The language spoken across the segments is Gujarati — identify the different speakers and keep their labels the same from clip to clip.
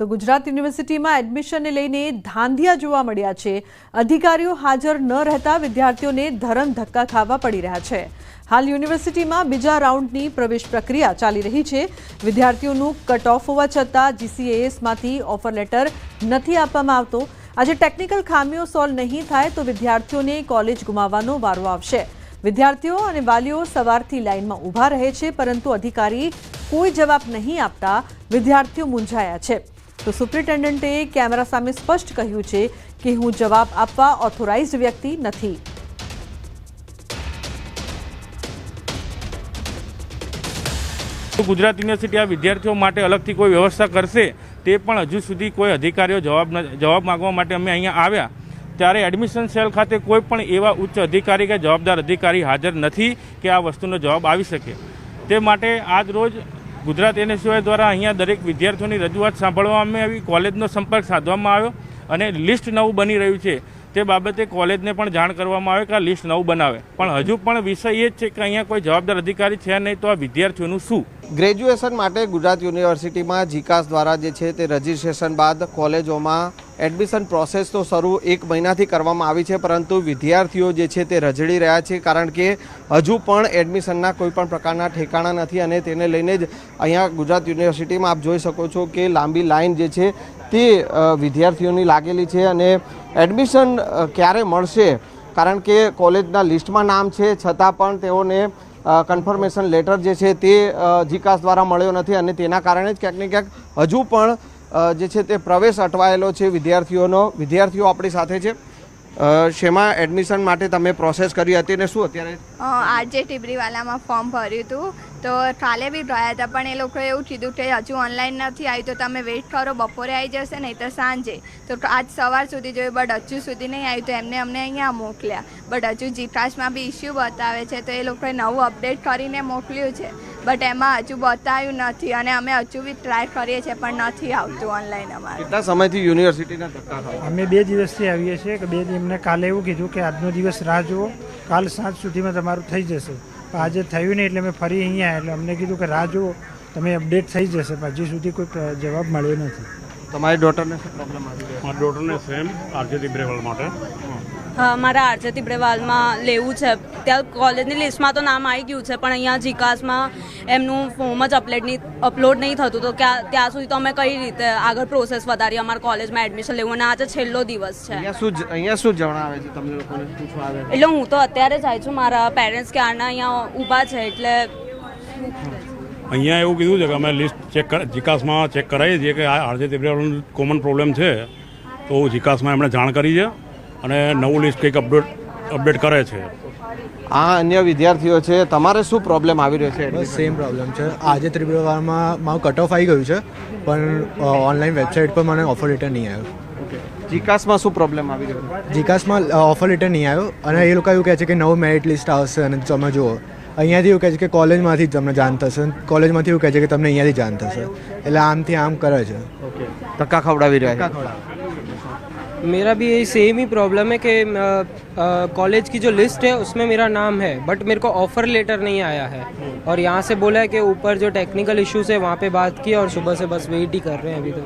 Speaker 1: તો ગુજરાત યુનિવર્સિટીમાં એડમિશનને લઈને ધાંધિયા જોવા મળ્યા છે. અધિકારીઓ હાજર ન રહેતા વિદ્યાર્થીઓને ધરમ ધક્કા ખાવા પડી રહ્યા છે. હાલ યુનિવર્સિટીમાં બીજા રાઉન્ડની પ્રવેશ પ્રક્રિયા ચાલી રહી છે. વિદ્યાર્થીઓનું કટ ઓફ હોવા છતાં જીસીએએસમાંથી ઓફર લેટર નથી આપવામાં આવતો. આજે ટેકનિકલ ખામીઓ સોલ્વ નહીં થાય તો વિદ્યાર્થીઓને કોલેજ ગુમાવવાનો વારો આવશે. વિદ્યાર્થીઓ અને વાલીઓ સવારથી લાઇનમાં ઊભા રહે છે, પરંતુ અધિકારી કોઈ જવાબ નહીં આપતા વિદ્યાર્થીઓ મૂંઝાયા છે. તો સુપ્રિન્ટેન્ડન્ટે કેમેરા સામે સ્પષ્ટ કહ્યું છે કે હું જવાબ આપવા ઓથોરાઇઝડ વ્યક્તિ નથી.
Speaker 2: ગુજરાત યુનિવર્સિટી આ વિદ્યાર્થીઓ માટે અલગથી કોઈ વ્યવસ્થા કરશે તે પણ હજુ સુધી કોઈ અધિકારીઓ જવાબ જવાબ માંગવા માટે અમે અહીંયા આવ્યા. ત્યારે એડમિશન સેલ ખાતે કોઈ પણ એવા ઉચ્ચ અધિકારી કે જવાબદાર અધિકારી હાજર નથી કે આ વસ્તુનો જવાબ આવી શકે. તે માટે આજ રોજ ગુજરાત એનએસયુઆઈ દ્વારા અહીંયા દરેક વિદ્યાર્થીઓની રજૂઆત સાંભળવામાં આવી, કોલેજનો સંપર્ક સાધવામાં આવ્યો અને લિસ્ટ નવું બની રહ્યું છે. તે બાબતે કોલેજને પણ જાણ કરવામાં આવે કે આ લિસ્ટ નવું બનાવે. પણ હજુ પણ વિષય એ જ છે કે અહીંયા કોઈ જવાબદાર અધિકારી છે નહીં તો આ વિદ્યાર્થીઓનું શું?
Speaker 3: ગ્રેજ્યુએશન માટે ગુજરાત યુનિવર્સિટીમાં જીકાસ દ્વારા જે છે તે રજિસ્ટ્રેશન બાદ કોલેજોમાં એડમિશન પ્રોસેસ તો શરૂ એક મહિનાથી કરવામાં આવી છે, પરંતુ વિદ્યાર્થીઓ જે છે તે રજડી રહ્યા છે, કારણ કે હજુ પણ એડમિશનના કોઈપણ પ્રકારના ઠેકાણા નથી અને તેને લઈને જ અહીંયા ગુજરાત યુનિવર્સિટીમાં આપ જોઈ શકો છો કે લાંબી લાઈન જે છે તે વિદ્યાર્થીઓની લાગેલી છે અને એડમિશન ક્યારે મળશે? કારણ કે કોલેજના લિસ્ટમાં નામ છે, છતાં પણ તેઓને કન્ફર્મેશન લેટર જે છે તે જીકાસ દ્વારા મળ્યો નથી અને તેના કારણે જ ક્યાંક ને ક્યાંક હજુ પણ જે છે તે પ્રવેશ અટવાયેલો છે વિદ્યાર્થીઓનો. વિદ્યાર્થીઓ આપણી સાથે છે. શેમાં એડમિશન માટે તમે પ્રોસેસ કરી હતી ને શું અત્યારે?
Speaker 4: આજે ટીબરીવાલામાં ફોર્મ ભર્યું હતું. તો કાલે બી ભર્યા હતા, પણ એ લોકોએ એવું કીધું કે હજુ ઓનલાઈન નથી આવ્યું તો તમે વેઇટ કરો, બપોરે આવી જશે, નહીં તો સાંજે. તો આજ સવાર સુધી જોયું બટ હજુ સુધી નહીં આવ્યું, તો એમને અમને અહીંયા મોકલ્યા. બટ હજુ જીકાસમાં બી ઇસ્યુ બતાવે છે, તો એ લોકોએ નવું અપડેટ કરીને મોકલ્યું છે. બટ એમાં હજુ બતાવ્યું નથી અને અમે હજુ બી ટ્રાય કરીએ છીએ પણ નથી આવતું ઓનલાઈન અમારે.
Speaker 3: કેટલા સમયથી યુનિવર્સિટીના ધક્કા ખાવા
Speaker 5: અમે બે દિવસથી આવીએ છીએ કે બે એમને કાલે એવું કીધું કે આજનો દિવસ રાહ જુઓ કાલ સાંજ સુધીમાં તમારું થઈ જશે. પણ આજે થયું નહીં એટલે અમે ફરી અહીંયા એટલે અમને કીધું કે રાહ જુઓ તમે અપડેટ થઈ જશે પણ હજી સુધી કોઈ જવાબ મળ્યો નથી.
Speaker 3: તમારી ડોટરને શું પ્રોબ્લેમ આવી રહ્યો
Speaker 6: ડોટરને સેમ આરજેટી બ્રેવલ માટે.
Speaker 7: મારા આરજતી તિબ્રેવાલમાં લેવું છે. ત્યાં કોલેજની લિસ્ટમાં તો નામ આવી ગયું છે પણ અહીંયા જીકાસમાં એમનું ફોર્મ જ અપલોડ નહીં અપલોડ નહીં થતું. તો ક્યાં ત્યાં સુધી તો અમે કઈ રીતે આગળ પ્રોસેસ વધારી અમારા કોલેજમાં એડમિશન લેવું અને આજે છેલ્લો દિવસ છે.
Speaker 3: અહીંયા શું જણાવે છે તમને લોકોને?
Speaker 7: એટલે હું તો અત્યારે જ આવી છું. મારા પેરેન્ટ્સ ક્યારના અહીંયા ઊભા છે એટલે
Speaker 6: અહીંયા એવું કીધું છે કે અમે લિસ્ટ ચેક કર જીકાસમાં ચેક કરાવીએ છીએ કે આ આરજે તિબ્રેવાલનું કોમન પ્રોબ્લેમ છે. તો જીકાસમાં એમણે જાણ કરી છે. અને નવું લિસ્ટ કંઈક અપડેટ અપડેટ કરે છે.
Speaker 3: આ અન્ય વિદ્યાર્થીઓ છે તમારે શું પ્રોબ્લેમ આવી રહ્યો છે
Speaker 8: બસ સેમ પ્રોબ્લેમ છે. આજે ત્રિપુરામાં મારું કટ ઓફ આવી ગયું છે પણ ઓનલાઈન વેબસાઇટ પર મને ઓફર લેટર નહીં આવ્યો.
Speaker 3: જીકાસમાં શું પ્રોબ્લેમ આવી રહ્યો?
Speaker 8: જીકાસમાં ઓફર લેટર નહીં આવ્યો. અને એ લોકો એવું કહે છે કે નવું મેરિટ લિસ્ટ આવશે અને તમે જુઓ. અહીંયાથી એવું કહે છે કે કોલેજમાંથી જ તમને જાણ થશે. કોલેજમાંથી એવું કહે છે કે તમને અહીંયાથી જાણ થશે. એટલે આમથી આમ કરે છે.
Speaker 3: ધક્કા ખવડાવી રહ્યા છે.
Speaker 9: मेरा भी यही सेम ही प्रॉब्लम है कि कॉलेज की जो लिस्ट है उसमें मेरा नाम है बट मेरे को ऑफर लेटर नहीं आया है और यहाँ से बोला है कि ऊपर जो टेक्निकल इश्यूज है वहाँ पे बात की और सुबह से बस वेट ही कर रहे हैं अभी तो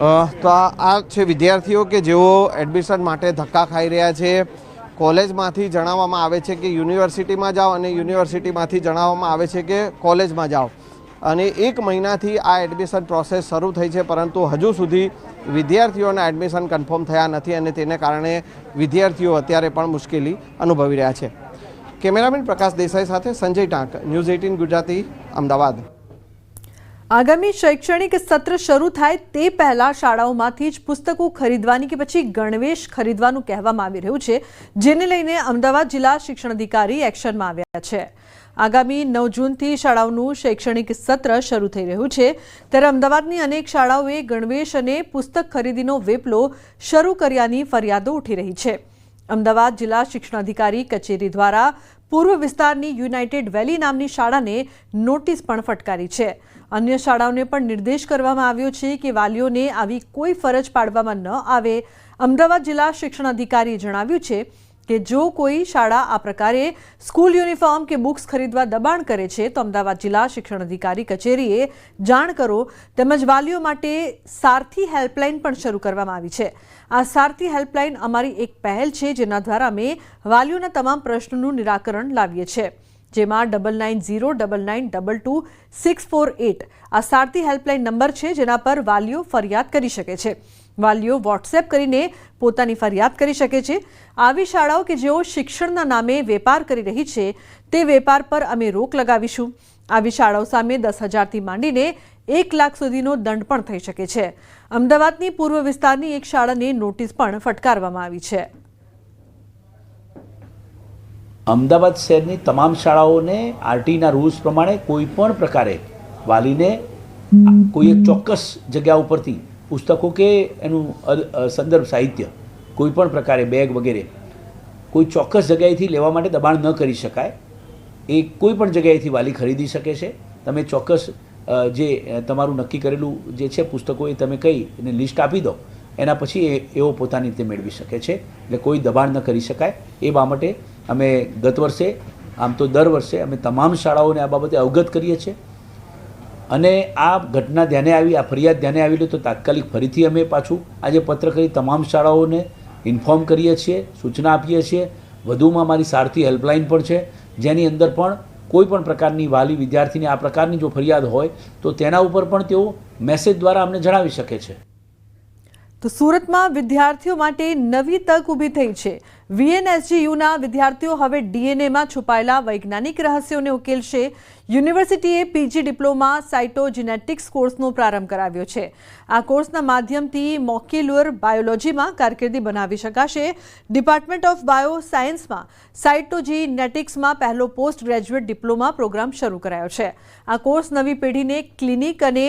Speaker 3: અ, તો આ આ છે વિદ્યાર્થીઓ કે જેઓ એડમિશન માટે ધક્કા ખાઈ રહ્યા છે કોલેજમાંથી જણાવવામાં આવે છે કે યુનિવર્સિટીમાં જાઓ અને યુનિવર્સિટીમાંથી જણાવવામાં આવે છે કે કોલેજમાં જાઓ અને એક મહિનાથી આ એડમિશન પ્રોસેસ શરૂ થઈ છે પરંતુ હજુ સુધી વિદ્યાર્થીઓના એડમિશન કન્ફર્મ થયા નથી અને તેને કારણે વિદ્યાર્થીઓ અત્યારે પણ મુશ્કેલી અનુભવી રહ્યા છે. કેમેરામેન પ્રકાશ દેસાઈ સાથે સંજય ટાંક, ન્યૂઝ એઇટીન ગુજરાતી, અમદાવાદ.
Speaker 1: આગામી શૈક્ષણિક સત્ર શરૂ થાય તે પહેલા શાળાઓમાંથી જ પુસ્તકો ખરીદવાની કે પછી ગણવેશ ખરીદવાનું કહેવામાં આવી રહ્યું છે, જેને લઈને અમદાવાદ જિલ્લા શિક્ષણ અધિકારી એક્શનમાં આવ્યા છે. આગામી નવ જૂનથી શાળાઓનું શૈક્ષણિક સત્ર શરૂ થઈ રહ્યું છે. ત્યારે અમદાવાદની અનેક શાળાઓએ ગણવેશ અને પુસ્તક ખરીદીનો વેપલો શરૂ કર્યાની ફરિયાદો ઉઠી રહી છે. અમદાવાદ જિલ્લા શિક્ષણ અધિકારી કચેરી દ્વારા પૂર્વ વિસ્તારની યુનાઇટેડ વેલી નામની શાળાને નોટિસ પણ ફટકારી છે. અન્ય શાળાઓને પણ નિર્દેશ કરવામાં આવ્યો છે કે વાલીઓને આવી કોઈ ફરજ પાડવામાં ન આવે. અમદાવાદ જિલ્લા શિક્ષણ અધિકારીએ જણાવ્યું છે કે જો કોઈ શાળા આ પ્રકારે સ્કૂલ યુનિફોર્મ કે બુક્સ ખરીદવા દબાણ કરે છે, તો અમદાવાદ જિલ્લા શિક્ષણ અધિકારી કચેરીએ જાણ કરો તેમજ વાલીઓ માટે સારથી હેલ્પલાઇન પણ શરૂ કરવામાં આવી છે. આ સારથી હેલ્પલાઇન અમારી એક પહેલ છે, જેના દ્વારા અમે વાલીઓના તમામ પ્રશ્નોનું નિરાકરણ લાવીએ છીએ. જેમાં double nine zero, double nine double two, six four eight આ સારથી હેલ્પલાઇન નંબર છે, જેના પર વાલીઓ ફરિયાદ કરી શકે છે. વાલીઓ વોટ્સએપ કરીને પોતાની ફરિયાદ કરી શકે છે. આવી શાળાઓ કે જેઓ શિક્ષણના નામે વેપાર કરી રહી છે, તે વેપાર પર અમે રોક લગાવીશું. આવી શાળાઓ સામે દસ હજારથી માંડીને એક લાખ સુધીનો દંડ પણ થઈ શકે છે. અમદાવાદની પૂર્વ વિસ્તારની એક શાળાને નોટિસ પણ ફટકારવામાં આવી છે.
Speaker 10: અમદાવાદ શહેરની તમામ શાળાઓને આરટીના રૂલ્સ પ્રમાણે કોઈ પણ પ્રકારે વાલીને કોઈ એક ચોક્કસ જગ્યા ઉપરથી પુસ્તકો કે એનું સંદર્ભ સાહિત્ય, કોઈ પણ પ્રકારે બેગ વગેરે, કોઈ ચોક્કસ જગ્યાએથી લેવા માટે દબાણ ન કરી શકાય. એ કોઈ પણ જગ્યાએથી વાલી ખરીદી શકે છે. તમે ચોક્કસ જે તમારું નક્કી કરેલું જે છે પુસ્તકો એ તમે કહી એને લિસ્ટ આપી દો. એના પછી એ એઓ પોતાની રીતે મેળવી શકે છે. એટલે કોઈ દબાણ ન કરી શકાય. એ બાબતે અમે ગત વર્ષે, આમ તો દર વર્ષે અમે તમામ શાળાઓને આ બાબતે અવગત કરીએ છીએ. અને આ ઘટના ધ્યાને આવી, આ ફરિયાદ ધ્યાને આવેલી તો તાત્કાલિક ફરીથી અમે પાછું આજે પત્ર કરી તમામ શાળાઓને ઇન્ફોર્મ કરીએ છીએ, સૂચના આપીએ છીએ. વધુમાં મારી સારથી હેલ્પલાઇન પણ છે. જેની અંદર પણ કોઈ પણ પ્રકારની વાલી વિદ્યાર્થીને આ પ્રકારની જો ફરિયાદ હોય તો તેના ઉપર પણ તેઓ મેસેજ દ્વારા અમને જણાવી શકે છે.
Speaker 1: તો સુરતમાં વિદ્યાર્થીઓ માટે નવી તક ઊભી થઈ છે. વીએનએસજીયુના વિદ્યાર્થીઓ હવે ડીએનએમાં છુપાયેલા વૈજ્ઞાનિક રહસ્યોને ઉકેલશે. યુનિવર્સિટીએ પીજી ડિપ્લોમા સાયટોજિનેટિક્સ કોર્સનો પ્રારંભ કરાવ્યો છે. આ કોર્સના માધ્યમથી મોક્યુલર બાયોલોજીમાં કારકિર્દી બનાવી શકાશે. ડિપાર્ટમેન્ટ ઓફ બાયો સાયન્સમાં સાયટોજીનેટિક્સમાં પહેલો પોસ્ટ ગ્રેજ્યુએટ ડિપ્લોમા પ્રોગ્રામ શરૂ કરાયો છે. આ કોર્સ નવી પેઢીને ક્લિનિક અને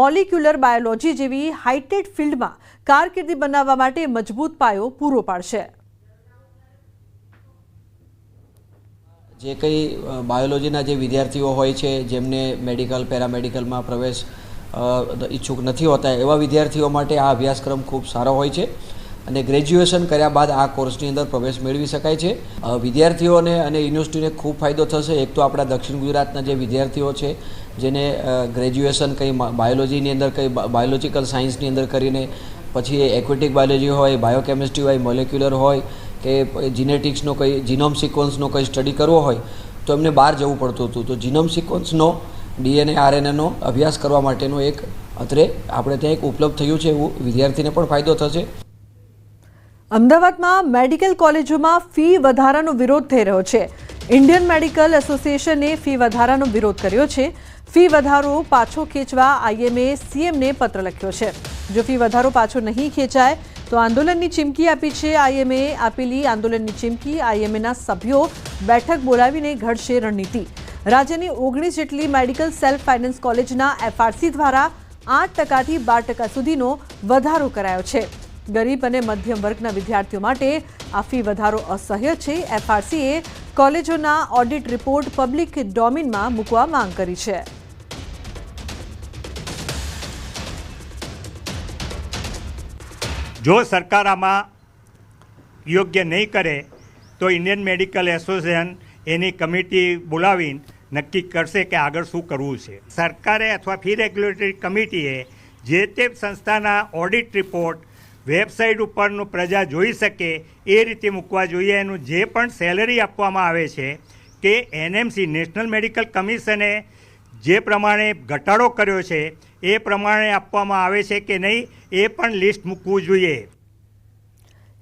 Speaker 1: મોલિક્યુલર બાયોલોજી જેવી હાઇટેડ ફિલ્ડમાં કારકિર્દી બનાવવા માટે મજબૂત પાયો પૂરો પાડશે.
Speaker 11: જે કંઈ બાયોલોજીના જે વિદ્યાર્થીઓ હોય છે, જેમને મેડિકલ, પેરામેડિકલમાં પ્રવેશ ઈચ્છુક નથી હોતા, એવા વિદ્યાર્થીઓ માટે આ અભ્યાસક્રમ ખૂબ સારો હોય છે અને ગ્રેજ્યુએશન કર્યા બાદ આ કોર્સની અંદર પ્રવેશ મેળવી શકાય છે. વિદ્યાર્થીઓને અને યુનિવર્સિટીને ખૂબ ફાયદો થશે. એક તો આપણા દક્ષિણ ગુજરાતના જે વિદ્યાર્થીઓ છે, જેને ગ્રેજ્યુએશન કંઈ બાયોલોજીની અંદર કંઈ બાયોલોજીકલ સાયન્સની અંદર કરીને, પછી એક્વેટિક બાયોલોજી હોય, બાયોકેમિસ્ટ્રી હોય, મોલેક્યુલર હોય કે જીનેટિક્સનો કંઈ જીનોમ સિક્વન્સનો કંઈ સ્ટડી કરવો હોય, તો એમને બહાર જવું પડતું હતું. તો જીનોમ સિક્વન્સનો ડીએનએ આરએનએનો અભ્યાસ કરવા માટેનો એક અત્રે આપણે ત્યાં એક ઉપલબ્ધ થયું છે એવું વિદ્યાર્થીને પણ ફાયદો થશે.
Speaker 1: અમદાવાદમાં મેડિકલ કોલેજોમાં ફી વધારાનો વિરોધ થઈ રહ્યો છે. ઇન્ડિયન મેડિકલ એસોસિએશને ફી વધારાનો વિરોધ કર્યો છે. ફી વધારો પાછો ખેંચવા આઈએમએ, સીએમને પત્ર લખ્યો છે. જો ફી વધારો પાછો નહીં ખેંચાય તો આંદોલનની ચીમકી આપી છે આઈએમએ. આપેલી આંદોલનની ચીમકી આઈએમએના સભ્યો બેઠક બોલાવીને ઘડશે રણનીતિ. રાજ્યની ઓગણીસ જેટલી મેડિકલ સેલ્ફ ફાઇનાન્સ કોલેજના એફઆરસી દ્વારા આઠ ટકાથી બાર ટકા સુધીનો વધારો કરાયો છે. ગરીબ અને મધ્યમ વર્ગના વિદ્યાર્થીઓ માટે આ ફી વધારો અસહ્ય છે. એફઆરસીએ કોલેજોના ઓડિટ રિપોર્ટ પબ્લિક ડોમિનમાં મૂકવા માંગ કરી છે.
Speaker 12: જો સરકાર આમાં યોગ્ય નહીં કરે, તો ઇન્ડિયન મેડિકલ એસોસિએશન એની કમિટી બોલાવીને નક્કી કરશે કે આગળ શું કરવું છે. સરકારે અથવા ફી રેગ્યુલેટરી કમિટીએ જે તે સંસ્થાના ઓડિટ રિપોર્ટ, વેબસાઇટ ઉપરનું પ્રજા જોઈ શકે, એ રીતે મૂકવા જોઈએ. એનું જે પણ સેલરી આપવામાં આવે છે કે એનએમસી નેશનલ મેડિકલ કમિશને જે પ્રમાણે ઘટાડો કર્યો છે એ પ્રમાણે આપવામાં આવે છે કે નહીં, એ પણ લિસ્ટ મૂકવું જોઈએ.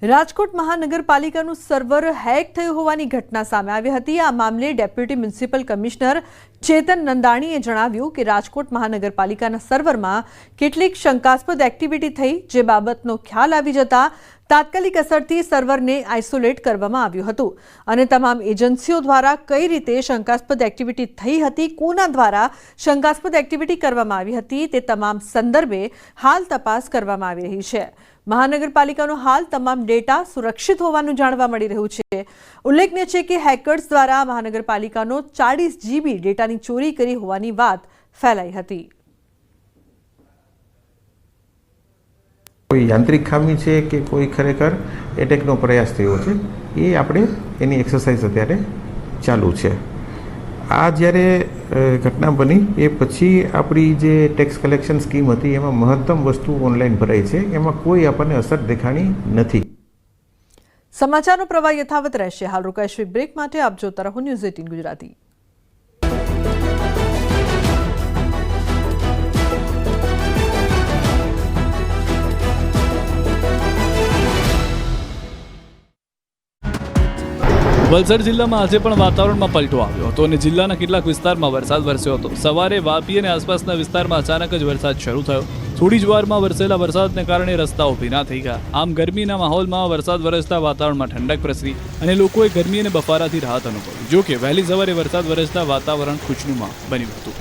Speaker 1: રાજકોટ મહાનગરપાલિકાનું સર્વર હેક થયું હોવાની ઘટના સામે આવી હતી. આ મામલે ડેપ્યુટી મ્યુનિસિપલ કમિશનર ચેતન નંદાણીએ જણાવ્યું કે રાજકોટ મહાનગરપાલિકાના સર્વરમાં કેટલીક શંકાસ્પદ એક્ટિવિટી થઈ, જે બાબતનો ખ્યાલ આવી જતા તાત્કાલિક અસરથી સર્વરને આઇસોલેટ કરવામાં આવ્યું હતું અને તમામ એજન્સીઓ દ્વારા કઈ રીતે શંકાસ્પદ એક્ટિવિટી થઈ હતી, કોના દ્વારા શંકાસ્પદ એક્ટિવિટી કરવામાં આવી હતી તે તમામ સંદર્ભે હાલ તપાસ કરવામાં આવી રહી છે. મહાનગરપાલિકાનો હાલ તમામ ડેટા સુરક્ષિત હોવાનું જાણવા મળી રહ્યું છે. ઉલ્લેખનીય છે કે હેકર્સ દ્વારા મહાનગરપાલિકાનો ચાળીસ જીબી ડેટાની ચોરી કરી હોવાની વાત ફેલાઈ હતી.
Speaker 13: કોઈ યાંત્રિક ખામી છે કે કોઈ ખરેખર એટેકનો પ્રયાસ થયો છે, એ આપણે એની એક્સરસાઇઝ અત્યારે ચાલુ છે. આ જ્યારે ઘટના બની, એ પછી આપણી જે ટેક્સ કલેક્શન સ્કીમ હતી, એમાં મહત્તમ વસ્તુ ઓનલાઈન ભરાઈ છે, એમાં કોઈ આપણને અસર દેખાણી નથી.
Speaker 1: સમાચારનો પ્રવાહ યથાવત રહેશે. હાલ રોકાઈશ્રી બ્રેક માટે. આપ જોતા રહો ન્યૂઝ એટીન ગુજરાતી.
Speaker 14: વલસાડ જિલ્લામાં આજે પણ વાતાવરણમાં પલટો આવ્યો હતો અને જિલ્લાના કેટલાક વિસ્તારમાં વરસાદ વરસ્યો હતો. સવારે વાપી અને આસપાસના વિસ્તારમાં અચાનક જ વરસાદ શરૂ થયો. થોડી જ વારમાં વરસેલા વરસાદને કારણે રસ્તાઓ ભીના થઈ ગયા. આમ ગરમીના માહોલમાં વરસાદ વરસતા વાતાવરણમાં ઠંડક પ્રસરી અને લોકોએ ગરમી અને બફારાથી રાહત અનુભવી. જો કે વહેલી સવારે વરસાદ વરસતા વાતાવરણ ખુશનુમા બન્યું હતું.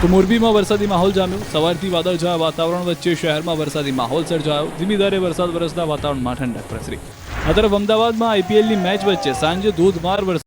Speaker 14: તો મોરબીમાં વરસાદી માહોલ જામ્યો. સવારથી વાદળછાયા વાતાવરણ વચ્ચે શહેરમાં વરસાદી માહોલ સર્જાયો. ધીમી ધારે વરસાદ વરસતા વાતાવરણમાં ઠંડક પ્રસરી. આ તરફ અમદાવાદમાં આઈપીએલની મેચ વચ્ચે સાંજે ધોધમાર વરસાદ